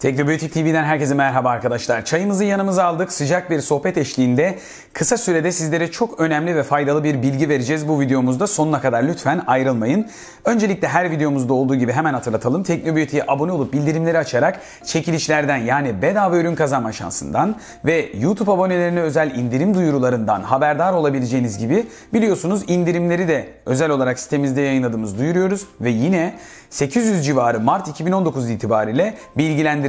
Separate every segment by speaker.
Speaker 1: Teknobiyotik TV'den herkese merhaba arkadaşlar. Çayımızı yanımıza aldık. Sıcak bir sohbet eşliğinde kısa sürede sizlere çok önemli ve faydalı bir bilgi vereceğiz bu videomuzda. Sonuna kadar lütfen ayrılmayın. Öncelikle her videomuzda olduğu gibi hemen hatırlatalım. Teknobiyotik'e abone olup bildirimleri açarak çekilişlerden yani bedava ürün kazanma şansından ve YouTube abonelerine özel indirim duyurularından haberdar olabileceğiniz gibi biliyorsunuz indirimleri de özel olarak sitemizde yayınladığımız duyuruyoruz ve yine 800 civarı Mart 2019 itibariyle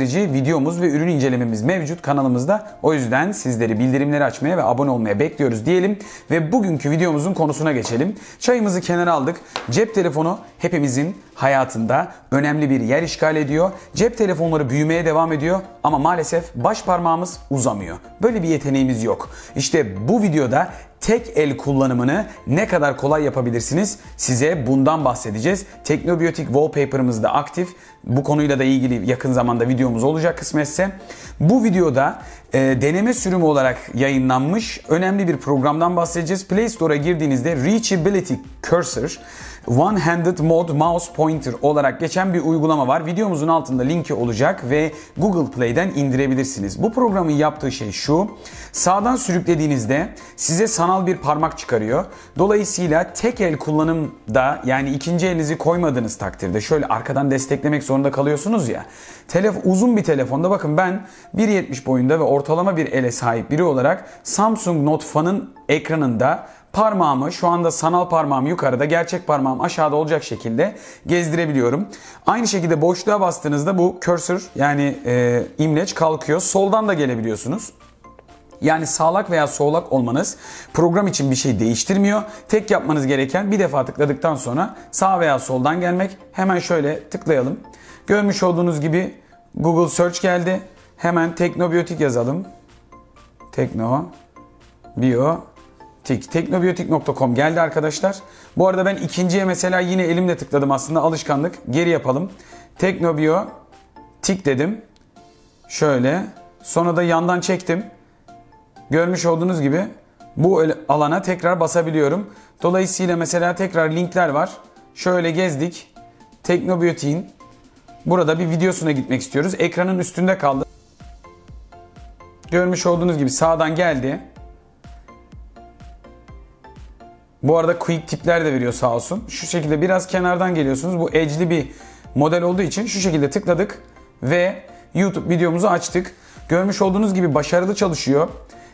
Speaker 1: bilgilendirici videomuz ve ürün incelememiz mevcut kanalımızda. O yüzden sizleri bildirimleri açmaya ve abone olmaya bekliyoruz diyelim ve bugünkü videomuzun konusuna geçelim. Çayımızı kenara aldık. Cep telefonu hepimizin hayatında önemli bir yer işgal ediyor. Cep telefonları büyümeye devam ediyor ama maalesef baş parmağımız uzamıyor. Böyle bir yeteneğimiz yok. İşte bu videoda tek el kullanımını ne kadar kolay yapabilirsiniz size bundan bahsedeceğiz. Teknobiyotik wallpaper'ımız da aktif. Bu konuyla da ilgili yakın zamanda videomuz olacak kısmetse. Bu videoda e, deneme sürümü olarak yayınlanmış önemli bir programdan bahsedeceğiz. Play Store'a girdiğinizde Reachability Cursor One-Handed Mode Mouse Pointer olarak geçen bir uygulama var. Videomuzun altında linki olacak ve Google Play'den indirebilirsiniz. Bu programın yaptığı şey şu. Sağdan sürüklediğinizde size sanal bir parmak çıkarıyor. Dolayısıyla tek el kullanımda yani ikinci elinizi koymadığınız takdirde şöyle arkadan desteklemek zorunda kalıyorsunuz ya. Telef uzun bir telefonda bakın ben 1.70 boyunda ve ortalama bir ele sahip biri olarak Samsung Note Fan'ın ekranında parmağımı şu anda sanal parmağım yukarıda gerçek parmağım aşağıda olacak şekilde gezdirebiliyorum. Aynı şekilde boşluğa bastığınızda bu cursor yani e, imleç kalkıyor. Soldan da gelebiliyorsunuz. Yani sağlak veya solak olmanız program için bir şey değiştirmiyor. Tek yapmanız gereken bir defa tıkladıktan sonra sağ veya soldan gelmek. Hemen şöyle tıklayalım. Görmüş olduğunuz gibi Google Search geldi. Hemen teknobiyotik yazalım. Tekno Bio Tik. Teknobiyotik.com geldi arkadaşlar. Bu arada ben ikinciye mesela yine elimle tıkladım aslında alışkanlık. Geri yapalım. Teknobiyo tik dedim. Şöyle. Sonra da yandan çektim. Görmüş olduğunuz gibi bu alana tekrar basabiliyorum. Dolayısıyla mesela tekrar linkler var. Şöyle gezdik. Teknobiyotik'in burada bir videosuna gitmek istiyoruz. Ekranın üstünde kaldı. Görmüş olduğunuz gibi sağdan geldi. Bu arada quick tipler de veriyor sağ olsun. Şu şekilde biraz kenardan geliyorsunuz. Bu edge'li bir model olduğu için şu şekilde tıkladık ve YouTube videomuzu açtık. Görmüş olduğunuz gibi başarılı çalışıyor.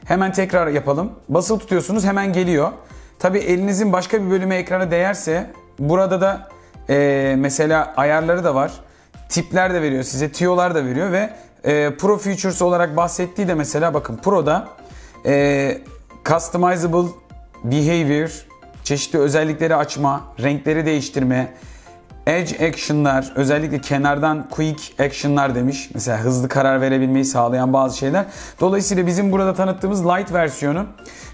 Speaker 1: Hemen tekrar yapalım. Basılı tutuyorsunuz hemen geliyor. Tabi elinizin başka bir bölümü ekrana değerse burada da e, mesela ayarları da var. Tipler de veriyor size, tiyolar da veriyor ve e, Pro Features olarak bahsettiği de mesela bakın Pro'da e, Customizable Behavior, çeşitli özellikleri açma, renkleri değiştirme, Edge action'lar, özellikle kenardan quick action'lar demiş. Mesela hızlı karar verebilmeyi sağlayan bazı şeyler. Dolayısıyla bizim burada tanıttığımız light versiyonu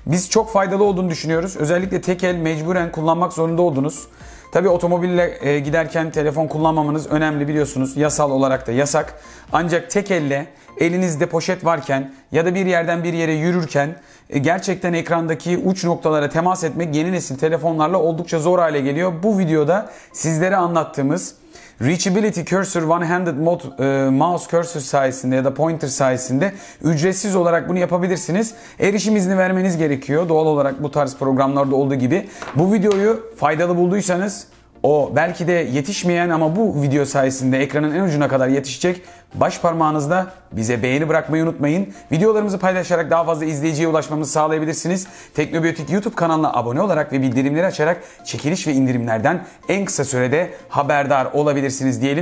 Speaker 1: biz çok faydalı olduğunu düşünüyoruz. Özellikle tek el mecburen kullanmak zorunda oldunuz. Tabi otomobille e, giderken telefon kullanmamanız önemli biliyorsunuz. Yasal olarak da yasak. Ancak tek elle elinizde poşet varken ya da bir yerden bir yere yürürken e, gerçekten ekrandaki uç noktalara temas etmek yeni nesil telefonlarla oldukça zor hale geliyor. Bu videoda sizlere anlattığımız Reachability Cursor One-Handed Mode, e, Mouse Cursor sayesinde ya da Pointer sayesinde ücretsiz olarak bunu yapabilirsiniz. Erişim izni vermeniz gerekiyor. Doğal olarak bu tarz programlarda olduğu gibi. Bu videoyu faydalı bulduysanız o belki de yetişmeyen ama bu video sayesinde ekranın en ucuna kadar yetişecek baş parmağınızda bize beğeni bırakmayı unutmayın. Videolarımızı paylaşarak daha fazla izleyiciye ulaşmamızı sağlayabilirsiniz. Teknobiyotik YouTube kanalına abone olarak ve bildirimleri açarak çekiliş ve indirimlerden en kısa sürede haberdar olabilirsiniz diyelim.